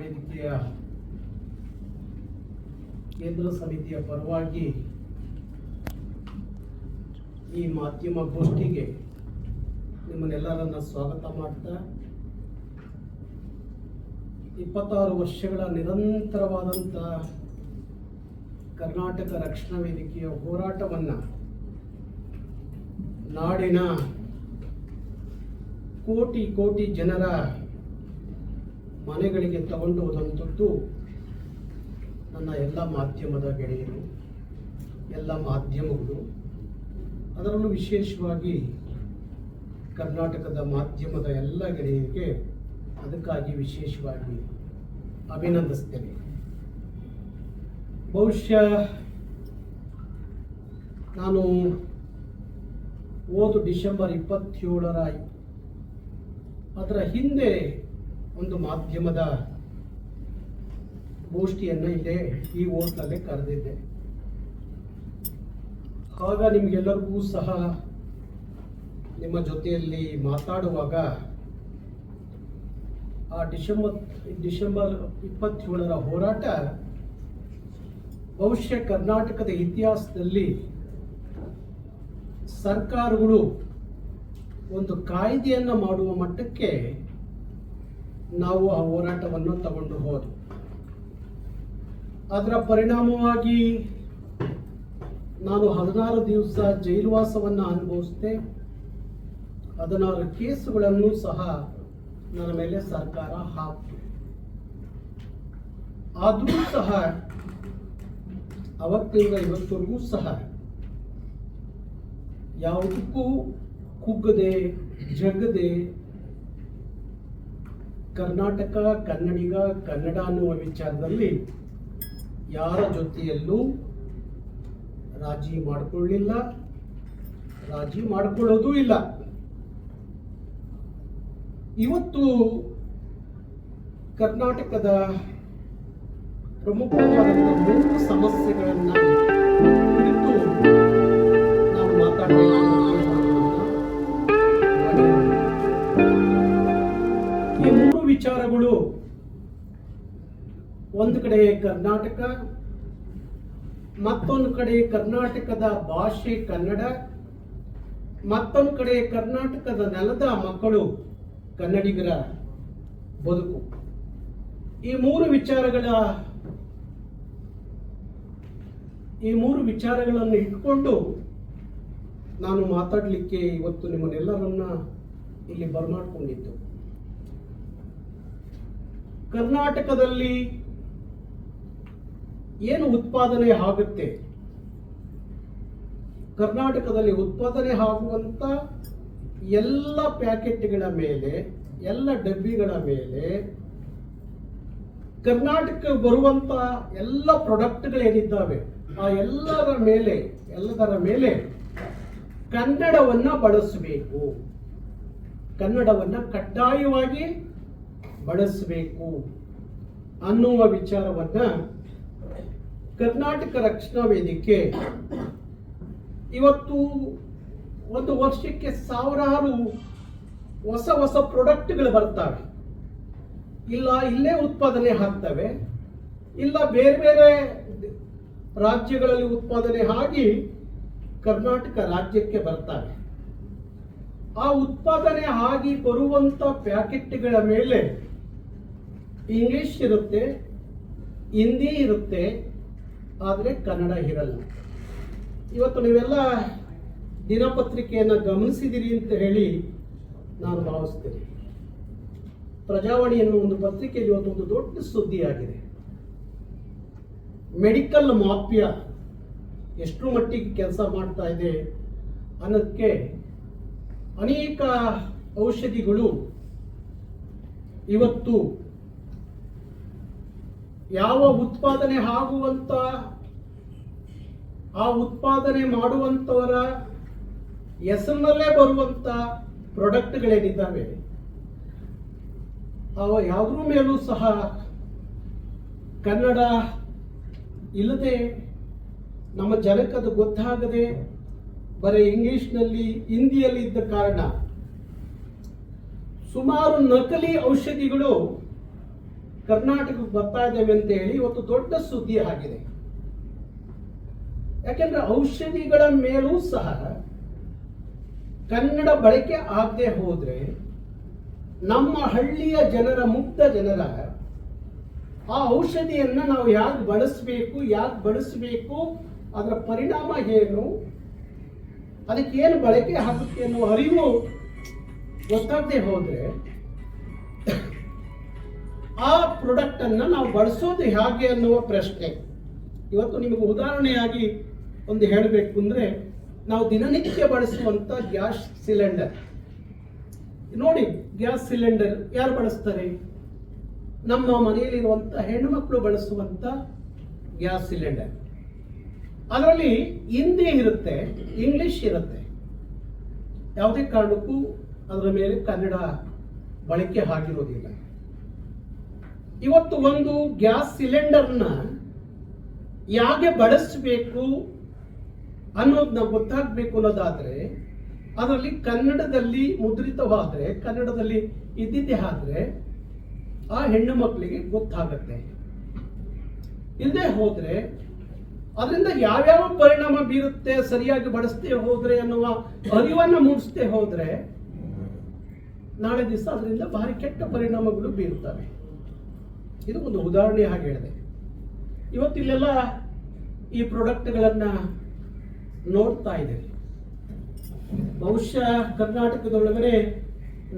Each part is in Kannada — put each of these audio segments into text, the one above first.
ವೇದಿಕೆಯ ಕೇಂದ್ರ ಸಮಿತಿಯ ಪರವಾಗಿ ಈ ಮಾಧ್ಯಮ ಗೋಷ್ಠಿಗೆ ನಿಮ್ಮನ್ನೆಲ್ಲರನ್ನ ಸ್ವಾಗತ ಮಾಡ್ತಾ ಇಪ್ಪತ್ತಾರು ವರ್ಷಗಳ ನಿರಂತರವಾದಂಥ ಕರ್ನಾಟಕ ರಕ್ಷಣಾ ವೇದಿಕೆಯ ಹೋರಾಟವನ್ನು ನಾಡಿನ ಕೋಟಿ ಕೋಟಿ ಜನರ ಮನೆಗಳಿಗೆ ತಗೊಂಡು ಹೋದಂಥದ್ದು ನನ್ನ ಎಲ್ಲ ಮಾಧ್ಯಮದ ಗೆಳೆಯರು, ಎಲ್ಲ ಮಾಧ್ಯಮಗಳು. ಅದರಲ್ಲೂ ವಿಶೇಷವಾಗಿ ಕರ್ನಾಟಕದ ಮಾಧ್ಯಮದ ಎಲ್ಲ ಗೆಳೆಯರಿಗೆ ಅದಕ್ಕಾಗಿ ವಿಶೇಷವಾಗಿ ಅಭಿನಂದಿಸ್ತೇನೆ. ಬಹುಶಃ ನಾನು ಓದು ಡಿಸೆಂಬರ್ ಇಪ್ಪತ್ತೇಳರ ಅದರ ಹಿಂದೆ ಒಂದು ಮಾಧ್ಯಮದ ಗೋಷ್ಠಿಯನ್ನು ಇಲ್ಲೇ ಈ ಹೋಟ್ಲಲ್ಲೇ ಕರೆದಿದ್ದೆ. ಆಗ ನಿಮಗೆಲ್ಲರಿಗೂ ಸಹ ನಿಮ್ಮ ಜೊತೆಯಲ್ಲಿ ಮಾತಾಡುವಾಗ ಆ ಡಿಸೆಂಬರ್ ಡಿಸೆಂಬರ್ ಇಪ್ಪತ್ತೇಳರ ಹೋರಾಟ ಬಹುಶಃ ಕರ್ನಾಟಕದ ಇತಿಹಾಸದಲ್ಲಿ ಸರ್ಕಾರಗಳು ಒಂದು ಕಾಯ್ದೆಯನ್ನು ಮಾಡುವ ಮಟ್ಟಕ್ಕೆ ನಾವು ಆ ಹೋರಾಟವನ್ನು ತಗೊಂಡು ಹೋದವು ಅದರ ಪರಿಣಾಮವಾಗಿ ನಾನು ಹದಿನಾರು ದಿವಸ ಜೈಲುವಾಸವನ್ನು ಅನುಭವಿಸಿದೆ. ಹದಿನಾರು ಕೇಸುಗಳನ್ನು ಸಹ ನನ್ನ ಮೇಲೆ ಸರ್ಕಾರ ಹಾಕಿತು. ಆದರೂ ಸಹ ಅವತ್ತಿಂದ ಇವತ್ತಿಗೂ ಸಹ ಯಾವುದಕ್ಕೂ ಕುಗ್ಗದೆ ಜಗದೆ ಕರ್ನಾಟಕ, ಕನ್ನಡಿಗ, ಕನ್ನಡ ಅನ್ನುವ ವಿಚಾರದಲ್ಲಿ ಯಾರ ಜೊತೆಯಲ್ಲೂ ರಾಜಿ ಮಾಡಿಕೊಳ್ಳಿಲ್ಲ, ರಾಜಿ ಮಾಡಿಕೊಳ್ಳೋದೂ ಇಲ್ಲ. ಇವತ್ತು ಕರ್ನಾಟಕದ ಪ್ರಮುಖವಾದ ಮೂರು ಸಮಸ್ಯೆಗಳನ್ನು ವಿಚಾರಗಳು ಒಂದು ಕಡೆ ಕರ್ನಾಟಕ, ಮತ್ತೊಂದು ಕಡೆ ಕರ್ನಾಟಕದ ಭಾಷೆ ಕನ್ನಡ, ಮತ್ತೊಂದು ಕಡೆ ಕರ್ನಾಟಕದ ನೆಲದ ಮಕ್ಕಳು ಕನ್ನಡಿಗರ ಬದುಕು. ಈ ಮೂರು ವಿಚಾರಗಳ, ಈ ಮೂರು ವಿಚಾರಗಳನ್ನು ಇಟ್ಕೊಂಡು ನಾನು ಮಾತಾಡಲಿಕ್ಕೆ ಇವತ್ತು ನಿಮ್ಮನ್ನೆಲ್ಲರನ್ನ ಇಲ್ಲಿ ಬರಮಾಡ್ಕೊಂಡಿದ್ದು. ಕರ್ನಾಟಕದಲ್ಲಿ ಏನು ಉತ್ಪಾದನೆ ಆಗುತ್ತೆ? ಕರ್ನಾಟಕದಲ್ಲಿ ಉತ್ಪಾದನೆ ಆಗುವಂತ ಎಲ್ಲ ಪ್ಯಾಕೆಟ್ಗಳ ಮೇಲೆ, ಎಲ್ಲ ಡಬ್ಬಿಗಳ ಮೇಲೆ ಕರ್ನಾಟಕ ಬರುವಂತ ಎಲ್ಲ ಪ್ರಾಡಕ್ಟ್ಗಳೇನಿದ್ದಾವೆ, ಆ ಎಲ್ಲರ ಮೇಲೆ, ಎಲ್ಲದರ ಮೇಲೆ ಕನ್ನಡವನ್ನ ಬಳಸಬೇಕು. ಕನ್ನಡವನ್ನ ಕಡ್ಡಾಯವಾಗಿ ಬಳಸಬೇಕು ಅನ್ನುವ ವಿಚಾರವನ್ನ ಕರ್ನಾಟಕ ರಕ್ಷಣಾ ವೇದಿಕೆ ಇವತ್ತು ಒಂದು ವರ್ಷಕ್ಕೆ ಸಾವಿರಾರು ಹೊಸ ಹೊಸ ಪ್ರಾಡಕ್ಟ್ಗಳು ಬರ್ತವೆ. ಇಲ್ಲ, ಇಲ್ಲೇ ಉತ್ಪಾದನೆ ಆಗ್ತವೆ. ಇಲ್ಲ, ಬೇರೆ ಬೇರೆ ರಾಜ್ಯಗಳಲ್ಲಿ ಉತ್ಪಾದನೆ ಆಗಿ ಕರ್ನಾಟಕ ರಾಜ್ಯಕ್ಕೆ ಬರ್ತವೆ. ಆ ಉತ್ಪಾದನೆ ಆಗಿ ಬರುವಂಥ ಪ್ಯಾಕೆಟ್ಗಳ ಮೇಲೆ ಇಂಗ್ಲಿಷ್ ಇರುತ್ತೆ ಹಿಂದಿ ಇರುತ್ತೆ, ಆದರೆ ಕನ್ನಡ ಇರಲ್ಲ. ಇವತ್ತು ನೀವೆಲ್ಲ ದಿನಪತ್ರಿಕೆಯನ್ನು ಗಮನಿಸಿದಿರಿ ಅಂತ ಹೇಳಿ ನಾನು ಭಾವಿಸ್ತೇನೆ. ಪ್ರಜಾವಾಣಿ ಎನ್ನುವ ಒಂದು ಪತ್ರಿಕೆಯಲ್ಲಿ ಇವತ್ತು ಒಂದು ದೊಡ್ಡ ಸುದ್ದಿಯಾಗಿದೆ. ಮೆಡಿಕಲ್ ಮಾಫಿಯಾ ಎಷ್ಟು ಮಟ್ಟಿಗೆ ಕೆಲಸ ಮಾಡ್ತಾ ಇದೆ ಅನ್ನೋದಕ್ಕೆ ಅನೇಕ ಔಷಧಿಗಳು ಇವತ್ತು ಯಾವ ಉತ್ಪಾದನೆ ಆಗುವಂತ, ಆ ಉತ್ಪಾದನೆ ಮಾಡುವಂತವರ ಹೆಸರಿನಲ್ಲೇ ಬರುವಂತ ಪ್ರಾಡಕ್ಟ್ಗಳೇನಿದ್ದಾವೆ? ಅವ ಯಾವುದ್ರ ಮೇಲೂ ಸಹ ಕನ್ನಡ ಇಲ್ಲದೆ ನಮ್ಮ ಜನಕ್ಕೆ ಅದು ಗೊತ್ತಾಗದೆ ಬರೀ ಇಂಗ್ಲೀಷ್ನಲ್ಲಿ ಹಿಂದಿಯಲ್ಲಿ ಇದ್ದ ಕಾರಣ ಸುಮಾರು ನಕಲಿ ಔಷಧಿಗಳು ಕರ್ನಾಟಕಕ್ಕೆ ಬರ್ತಾ ಇದ್ದೇವೆ ಅಂತ ಹೇಳಿ ಇವತ್ತು ದೊಡ್ಡ ಸುದ್ದಿ ಆಗಿದೆ. ಯಾಕೆಂದ್ರೆ ಔಷಧಿಗಳ ಮೇಲೂ ಸಹ ಕನ್ನಡ ಬಳಕೆ ಆಗದೆ ಹೋದ್ರೆ ನಮ್ಮ ಹಳ್ಳಿಯ ಜನರ ಮುಕ್ತ ಜನರ ಆ ಔಷಧಿಯನ್ನ ನಾವು ಯಾಕೆ ಬಳಸಬೇಕು ಯಾಕೆ ಬಳಸಬೇಕು, ಅದರ ಪರಿಣಾಮ ಏನು ಅದಕ್ಕೆ ಏನು ಬಳಕೆ ಆಗುತ್ತೆ ಅನ್ನೋ ಅರಿವು ಗೊತ್ತಾಗದೆ ಹೋದ್ರೆ ಆ ಪ್ರಾಡಕ್ಟ್ ಅನ್ನ ನಾವು ಬಳಸೋದು ಹೇಗೆ ಅನ್ನುವ ಪ್ರಶ್ನೆ. ಇವತ್ತು ನಿಮಗೆ ಉದಾಹರಣೆಯಾಗಿ ಒಂದು ಹೇಳಬೇಕು ಅಂದ್ರೆ, ನಾವು ದಿನನಿತ್ಯ ಬಳಸುವಂತ ಗ್ಯಾಸ್ ಸಿಲಿಂಡರ್. ನೋಡಿ, ಗ್ಯಾಸ್ ಸಿಲಿಂಡರ್ ಯಾರು ಬಳಸ್ತಾರೆ? ನಮ್ಮ ಮನೆಯಲ್ಲಿರುವಂಥ ಹೆಣ್ಣುಮಕ್ಕಳು ಬಳಸುವಂತ ಗ್ಯಾಸ್ ಸಿಲಿಂಡರ್. ಅದರಲ್ಲಿ ಹಿಂದಿ ಇರುತ್ತೆ, ಇಂಗ್ಲಿಷ್ ಇರುತ್ತೆ. ಯಾವುದೇ ಕಾರಣಕ್ಕೂ ಅದರ ಮೇಲೆ ಕನ್ನಡ ಬಳಕೆ ಆಗಿರೋದಿಲ್ಲ. ಇವತ್ತು ಒಂದು ಗ್ಯಾಸ್ ಸಿಲಿಂಡರ್ನ ಯಾಕೆ ಬಳಸಬೇಕು ಅನ್ನೋದನ್ನ ಗೊತ್ತಾಗಬೇಕು ಅನ್ನೋದಾದ್ರೆ, ಅದರಲ್ಲಿ ಕನ್ನಡದಲ್ಲಿ ಮುದ್ರಿತವಾದರೆ, ಕನ್ನಡದಲ್ಲಿ ಇದ್ದಿದ್ದೆ ಆದರೆ ಆ ಹೆಣ್ಣು ಮಕ್ಕಳಿಗೆ ಗೊತ್ತಾಗತ್ತೆ. ಇಲ್ಲದೆ ಹೋದರೆ, ಅದರಿಂದ ಯಾವ್ಯಾವ ಪರಿಣಾಮ ಬೀರುತ್ತೆ, ಸರಿಯಾಗಿ ಬಳಸ್ತೇ ಹೋದರೆ ಅನ್ನುವ ಅರಿವನ್ನು ಮೂಡಿಸದೆ ಹೋದರೆ, ನಾಳೆ ದಿವಸ ಅದರಿಂದ ಭಾರಿ ಕೆಟ್ಟ ಪರಿಣಾಮಗಳು ಬೀರುತ್ತವೆ. ಇದು ಒಂದು ಉದಾಹರಣೆ ಹಾಗೆ ಹೇಳಿದೆ. ಇವತ್ತಿಲ್ಲೆಲ್ಲ ಈ ಪ್ರಾಡಕ್ಟ್ಗಳನ್ನು ನೋಡ್ತಾ ಇದ್ದೇವೆ. ಬಹುಶಃ ಕರ್ನಾಟಕದೊಳಗಡೆ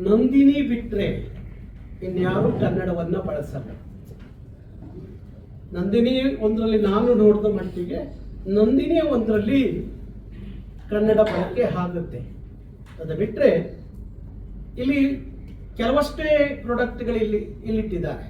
ನಂದಿನಿ ಬಿಟ್ಟರೆ ಇನ್ಯಾರು ಕನ್ನಡವನ್ನ ಬಳಸಲ್ಲ. ನಂದಿನಿ ಒಂದರಲ್ಲಿ ನಾನು ನೋಡಿದ ಮಟ್ಟಿಗೆ ನಂದಿನಿ ಒಂದರಲ್ಲಿ ಕನ್ನಡ ಬಳಕೆ ಆಗುತ್ತೆ. ಅದು ಬಿಟ್ಟರೆ ಇಲ್ಲಿ ಕೆಲವಷ್ಟೇ ಪ್ರಾಡಕ್ಟ್ಗಳು ಇಲ್ಲಿ ಇಲ್ಲಿಟ್ಟಿದ್ದಾರೆ.